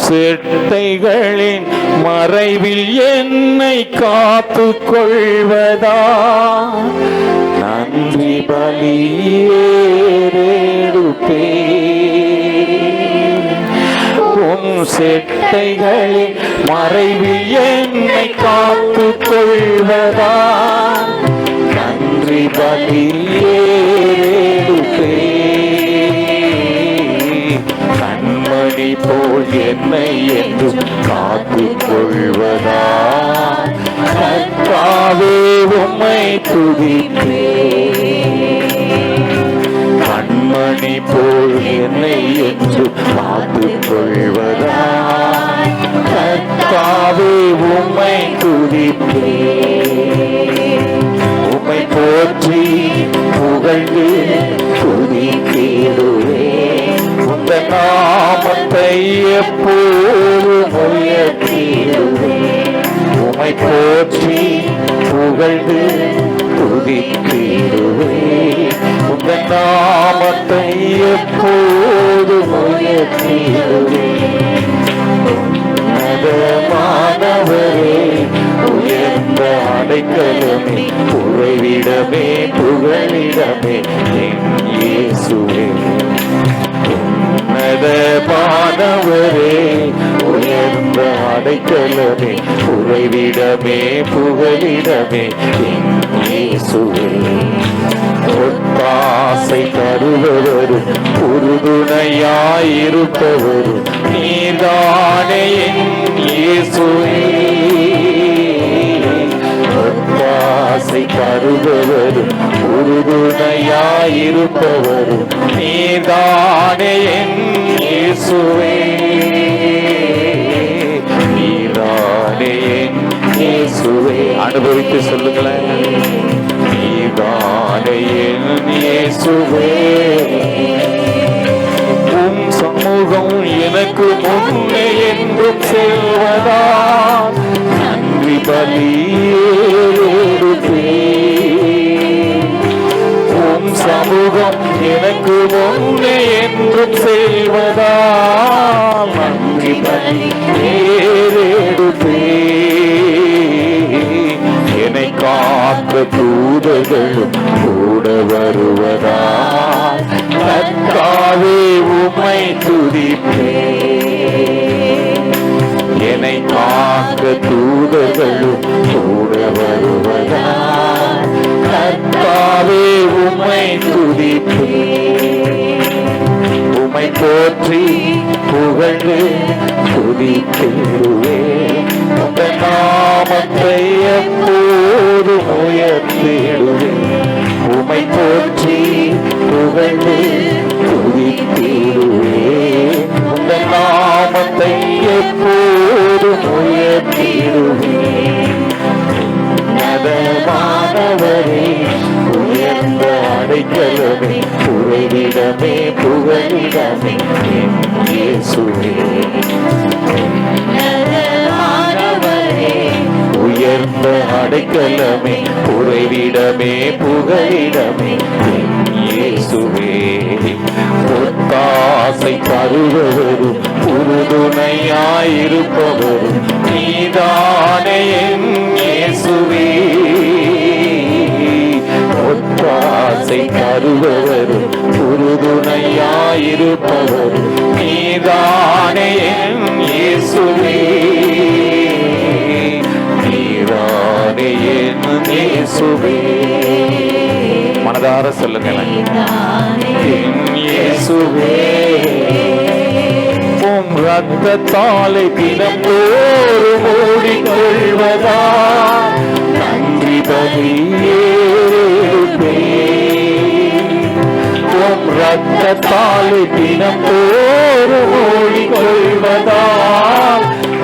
செட்டைகளின் மறைவில் என்னை காத்து கொள்வதா நன்றி பலியேறெடுப்பே உன் செட்டைகளின் மறைவில் என்னை காத்து கொள்வதா நன்றி பலியேறெடுப்பே போல் என்னை என்றும் காத்து கொள்வதா கர்த்தாவே உம்மை துதிப்பே கண்மணி போல் என்னை என்று காத்து கொள்வதா கர்த்தாவே உம்மை துதிப்பே உம்மை போற்றி புகழ்ந்து நாமத்தை எப்போது உயர்த்திடுவே போற்றி புகழ்ந்து துதிக்கிடுவே உங்கள் நாமத்தை எப்போது உயர்த்திடுவே உன்னதமானவரே உயர்ந்த அடைக்கலமே. புகழிடமே புகழிடமே. என் இயேசுவே. உன்னதமானவரே உயர்ந்த அடைக்கலமே உறைவிடமே புகழிடமே என் ஒத்தாசை தருபவரும் உறுதுணையாயிருப்பவரும் நீதானே இயேசுவே. இயேசுவே. நீதானே இயேசுவே. அனுபவித்து சொல்லுங்களேன். நீதானே இயேசுவே. உம் சமூகம் எனக்கு முன்னே என்றும் செல்வதா. நன்றி பலியேறுதே. உம் சமூகம் எனக்கு முன்னே என்றும் செல்வதா. என்னை காக்க தூதர்களும் கூட வருவதா? கத்தாவே உமை துதிப்பே. என்னை காக்க தூதர்களும் கூட வருவதா? கத்தாவே உமை துதிப்பே. உமை போற்றி புகழ்ந்து துதித்திடுவே உங்க நாமத்தை எப்போது உயர்த்திடுவே உமை போற்றி புகழ்ந்து புகழிடமே என் இயேசுவே. உயர்ந்த அடைக்கலமே புறைவிடமே புகழிடமே என் இயேசுவே. பொத்தாசை தருபவரும் உறுதுணையாயிருப்பவரும் நீதானே இயேசுவே. ஆசை தருபவரும் உறுதுணையாயிருப்பவரும் நீதானே இயேசுவே. நீதானே இயேசுவே. மனதார சொல்லுங்களேன். என் இயேசுவே. உம் ரத்தத்தாலை மூடிக்கொள்வதா? நன்றி பலியேறுப்பே உம் ரத்தத்தாலை தினந்தோறும் மூடிக்கொள்வதா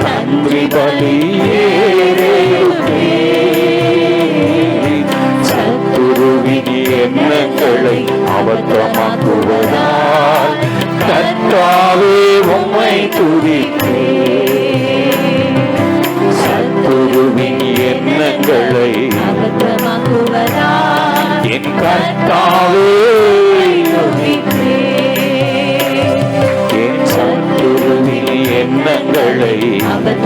நன்றி பலியேறுப்பே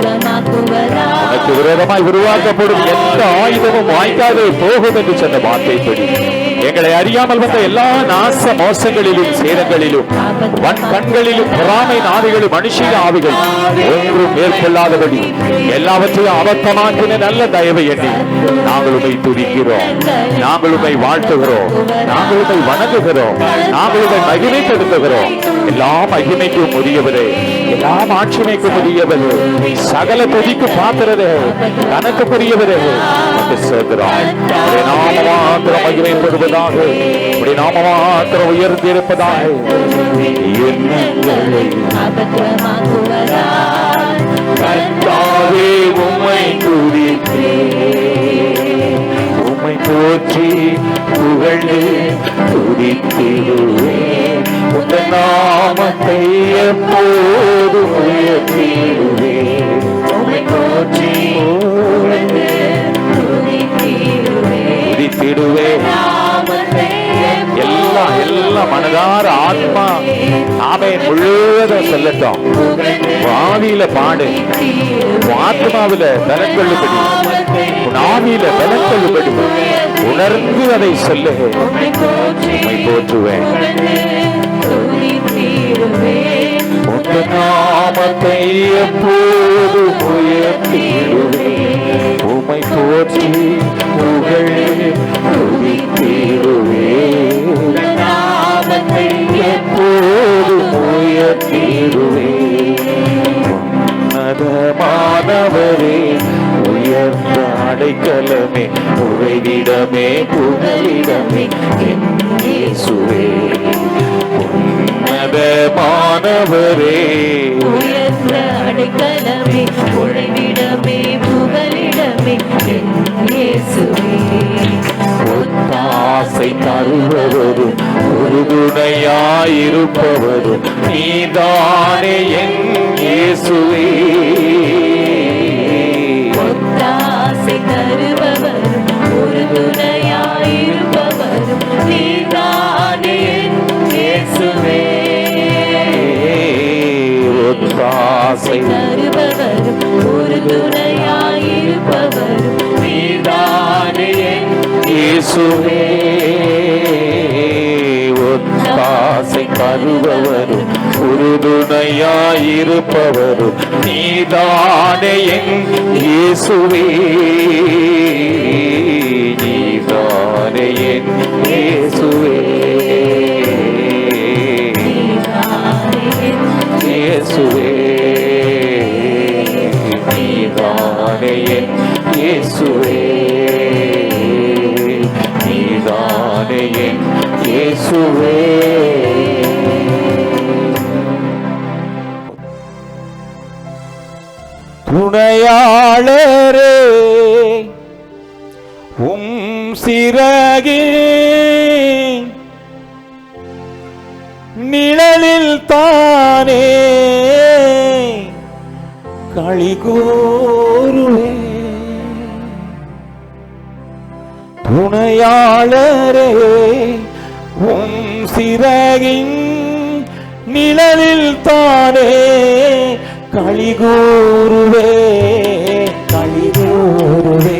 உனக்கு விரோதமாய் உருவாக்கப்படும் எந்த ஆயுதமும் வாய்க்காதே போகும் என்று சொன்ன வார்த்தைப்படி எங்களை அறியாமல் வந்த எல்லா நாச மோசங்களிலும் சேதங்களிலும் வன் கண்களிலும் பொறாமை நாவிகளும் மனுஷிய ஆவிகள் ஒன்றும் மேற்கொள்ளாதபடி எல்லாவற்றையும் அபத்தமாக்கின நல்ல தயவை எண்ணி நாங்கள் உண்மை துதிக்கிறோம். நாங்கள் உண்மை வாழ்த்துகிறோம். நாங்கள் உண்மை வணங்குகிறோம். நாங்கள் உண்மை மகிமைப்படுத்துகிறோம். எல்லா மகிமைக்கும் உரியவரே. எல்லா மாட்சிமைக்கும் உரியவரே. சகல துதிக்கு பாத்திரரே. கணக்குக்குரியவரே உமக்கு சேர்க்கிறோம் உடைய நாம மாத்திரம் மகிமைப்படுவதாக உடைய நாம மாத்திரம் உயர்ந்திருப்பதாக உம்மை துதித்தேன் உம்மை போற்றி புகழ் துதித்திடுவேன் உந்த எப்போதும் உயர்த்திடுவேன் உம்மை போற்றி எல்லாம் எல்லாம் மனதார ஆத்மா ஆமே முழுவதும் செல்லட்டும். ஆவியில பாடு. ஆத்மாவில பலன் கொள்ளுபடி உன் ஆவியில பலன் உணர்ந்து அதை சொல்லு. போற்றுவேன். நாமத்தை எப்போது உயர்த்திடுவேன் உமை போற்றி புகழ் துதித்திடுவேன் நாமத்தை எப்போது உயர்த்திடுவேன் உன்னதமானவரே உயர்ந்த அடைக்கலமே உறைவிடமே புகழிடமே என் உன்னதமானவரே உயர்ந்த அடைக்கலமே உழைவிடமே புகலிடமே ஒத்தாசை தருபவரும் உறுதுணையாயிருப்பவரும் நீதானே என் இயேசுவே. இயேசுவே ஒத்தாசை தருபவரும் உறுதுணையாயிருப்பவரும் நீதானே என் இயேசுவே. நீதானே என் இயேசுவே. நீதானே இயேசுவே. நீதானே என் இயேசுவே. நீதானே என் இயேசுவே. துணையாளரே உம் சிறகே. நிழலில் தானே களிகூருவே துணையாளரே உம் சிறகின் நிழலில் தானே களிகூருவே களிகூருவே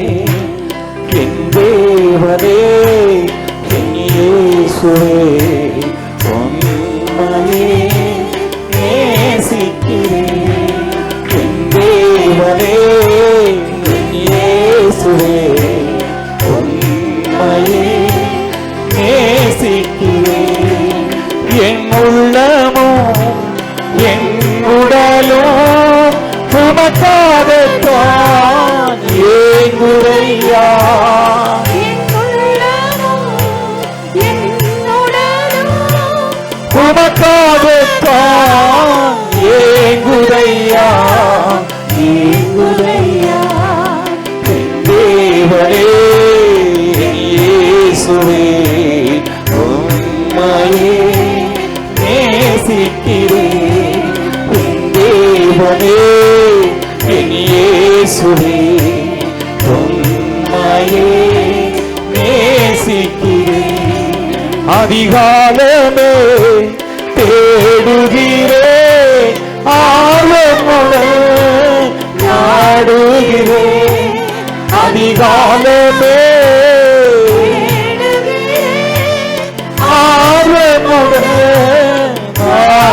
இயேசுவே உம்மையே நேசிக்கிறேன். என் தேவனே என் இயேசுவே உம்மையே நேசிக்கிறேன். அதிகாலமே தேடுகிறே அதிகாலமே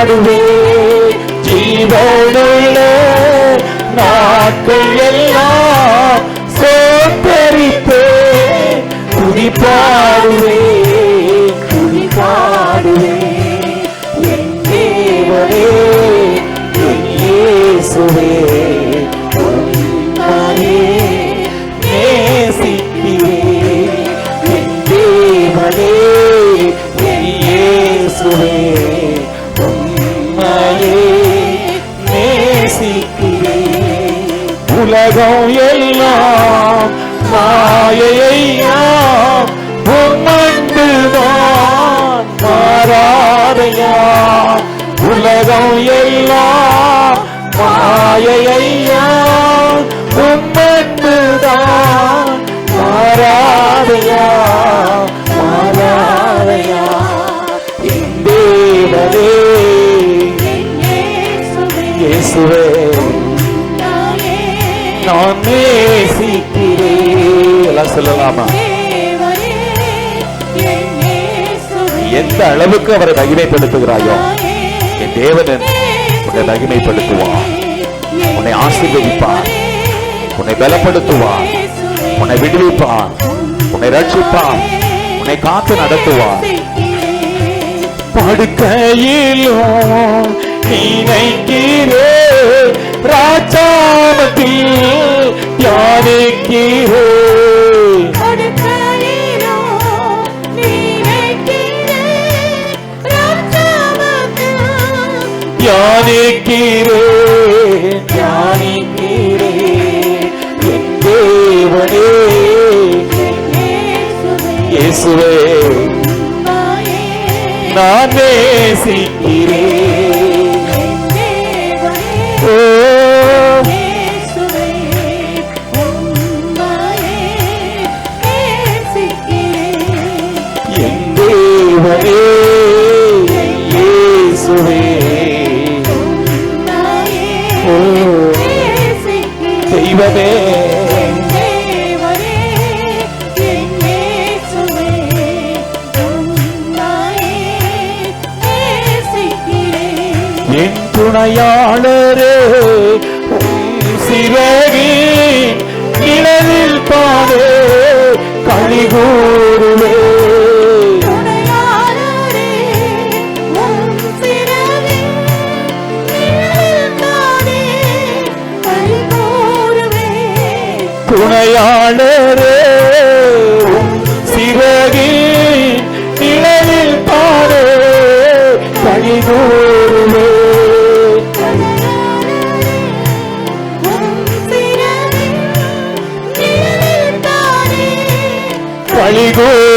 பாடுவே. ஜீவனுள்ள நாட்கள் எல்லாம் சோத்தரிப்பே துதி பாடுவே மாறாதையா உலகம் எல்லாம் மாயையா உம்மண்டுதான் மாறாதையா. மாறாதையா. என் தேவனே இயேசுவே. நான் நேசிக்கிறேன். எல்லாம் சொல்லலாமா? எந்த அளவுக்கு அவரை மகிமைப்படுத்துகிறாயோ? என் தேவனன் உன்னை மகிமைப்படுத்துவான். உன்னை ஆசீர்வதிப்பார் உன்னை பலப்படுத்துவார் உன்னை விடுவிப்பார் உன்னை ரட்சிப்பார் உன்னை காத்து நடத்துவார் படுக்கையிலும் நினைக்கிறே ராஜாமத்தில் தியானிக்கிறே. தியானிக்கிறே தியானிக்கிறே என் தேவனே இயேசுவே நான் நேசிக்கிறேன். உம் சிறகின் நிழலில் பாடே கழிகூறுவே துணையாளரே உம் சிறகின் நிழலில் பாடே கழிகூறுவே கழிகூறுவே